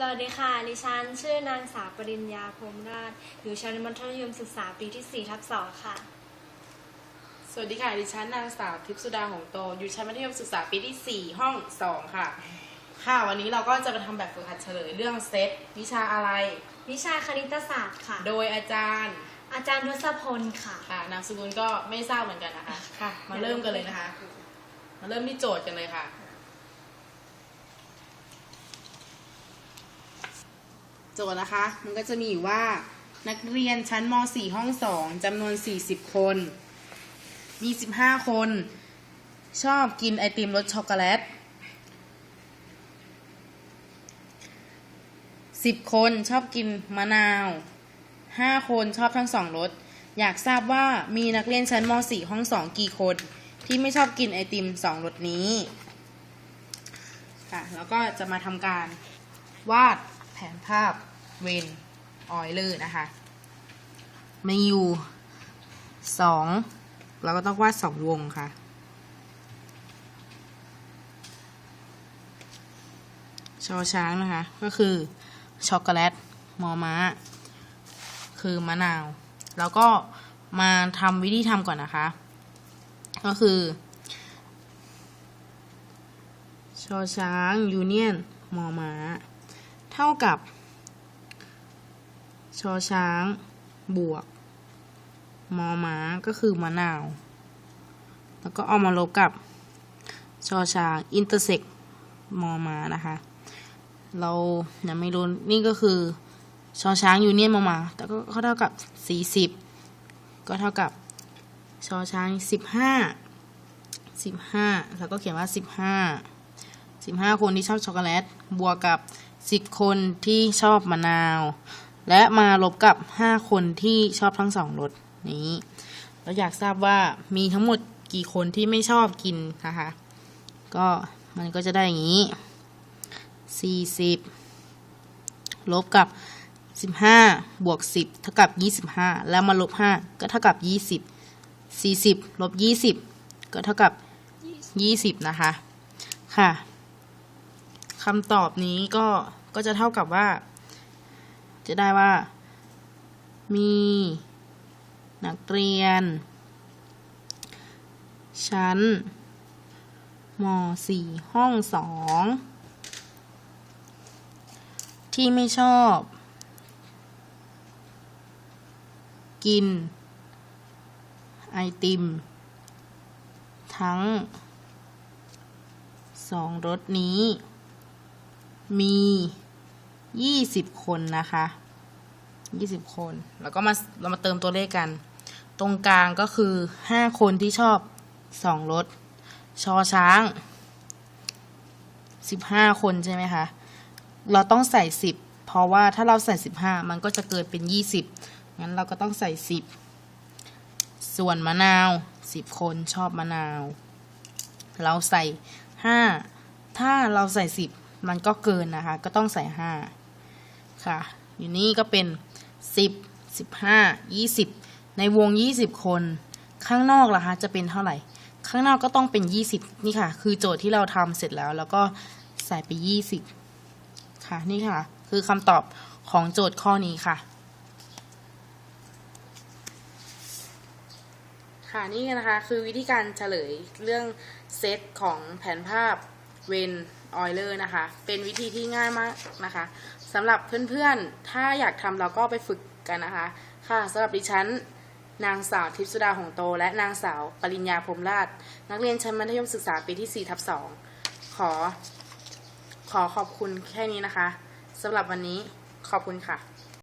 สวัสดีค่ะ ดิฉันชื่อนางสาวปริญญาพรหมราช อยู่ชั้นมัธยมศึกษาปีที่ 4 ทับ 2 ค่ะ สวัสดีค่ะ ดิฉันนางสาวทิพย์สุดาหงส์โต อยู่ชั้นมัธยมศึกษาปีที่ 4 ห้อง 2 ค่ะ ค่ะ วันนี้เราก็จะมาทำแบบฝึกหัดเฉลยเรื่องเซตวิชาอะไร วิชาคณิตศาสตร์ค่ะ โดยอาจารย์ อาจารย์ทศพลค่ะ ค่ะ นามสกุลก็ไม่ทราบเหมือนกันนะคะ ค่ะ มาเริ่มกันเลยนะคะ มาเริ่มที่โจทย์กันเลยค่ะ โจทย์นะคะ มันก็จะมีอยู่ว่านักเรียนชั้นม .4 ห้อง 2จำนวน 40 คน มี 15 คน ชอบกินไอติมรสช็อกโกแลต 10 คนชอบกินมะนาว 5 คนชอบทั้งสองรส อยากทราบว่ามีนักเรียนชั้นม .4 ห้อง 2 กี่คน ที่ไม่ชอบกินไอติมสองรสนี้ ค่ะ แล้วก็จะมาทำการวาด แผนภาพเวนออยเลอร์นะคะมีอยู่สองเราก็ต้องวาดสองวงค่ะ ชอช้างนะคะ ก็คือ ช็อกโกแลต มอม้า คือมะนาว แล้วก็มาทำวิธีทำก่อนนะคะ ก็คือ ชอช้างยูเนียน มอม้า เท่ากับ ชอช้าง บวก มอม้าก็คือมะนาว แล้วก็เอามาลบกับ ชอช้างอินเตอร์เซ็กมอม้านะคะ เรายังไม่รู้นี่ก็คือ ชอช้างยูเนียนมอม้าแต่ก็ก็เท่ากับสี่สิบก็เท่ากับ ชอช้างสิบห้าสิบห้าแล้วก็เขียนว่าสิบห้าสิบห้าคนที่ชอบช็อกโกแลตบวกกับ สิบคนที่ชอบมะนาว และมาลบกับห้าคนที่ชอบทั้งสองรสนี้เราอยากทราบว่ามีทั้งหมดกี่คนที่ไม่ชอบกินนะคะ ก็มันก็จะได้อย่างนี้สี่สิบลบกับสิบห้าบวกสิบเท่ากับยี่สิบห้าแล้วมาลบห้าก็เท่ากับยี่สิบสี่สิบลบยี่สิบก็เท่ากับยี่สิบนะคะ ค่ะ คำตอบนี้ก็ก็จะเท่ากับว่า จะได้ว่า มี นักเรียน ชั้นม .4 ห้องสองที่ไม่ชอบ กิน ไอติม ทั้งสองรสนี้ มียี่สิบคนนะคะยี่สิบคน แล้วก็มาเรามาเติมตัวเลขกัน ตรงกลางก็คือห้าคนที่ชอบสองรสชอช้างสิบห้าคนใช่ไหมคะ เราต้องใส่สิบเพราะว่าถ้าเราใส่สิบห้ามันก็จะเกิดเป็นยี่สิบงั้นเราก็ต้องใส่สิบส่วนมะนาวสิบคนชอบมะนาว เราใส่ห้าถ้าเราใส่สิบ มันก็เกินนะคะ ก็ต้องใส่ห้าค่ะ อยู่นี่ก็เป็นสิบสิบห้ายี่สิบในวงยี่สิบคน ข้างนอกล่ะคะ จะเป็นเท่าไหร่ ข้างนอกก็ต้องเป็นยี่สิบนี่ค่ะ คือโจทย์ที่เราทำเสร็จแล้ว แล้วก็ใส่ไปยี่สิบค่ะ นี่ค่ะ คือคำตอบของโจทย์ข้อนี้ค่ะค่ะนี่นะคะคือวิธีการเฉลยเรื่องเซตของแผนภาพเวน ออยเลอร์นะคะ เป็นวิธีที่ง่ายมากนะคะสำหรับเพื่อนๆ ถ้าอยากทำเราก็ไปฝึกกันนะคะ ค่ะสำหรับดิฉัน นางสาวทิพสุดาหงโต และนางสาวปริญญาพรมราช นักเรียนชั้นมัธยมศึกษาปีที่4ทับ2ขอ ขอขอบคุณแค่นี้นะคะสำหรับวันนี้ขอบคุณค่ะ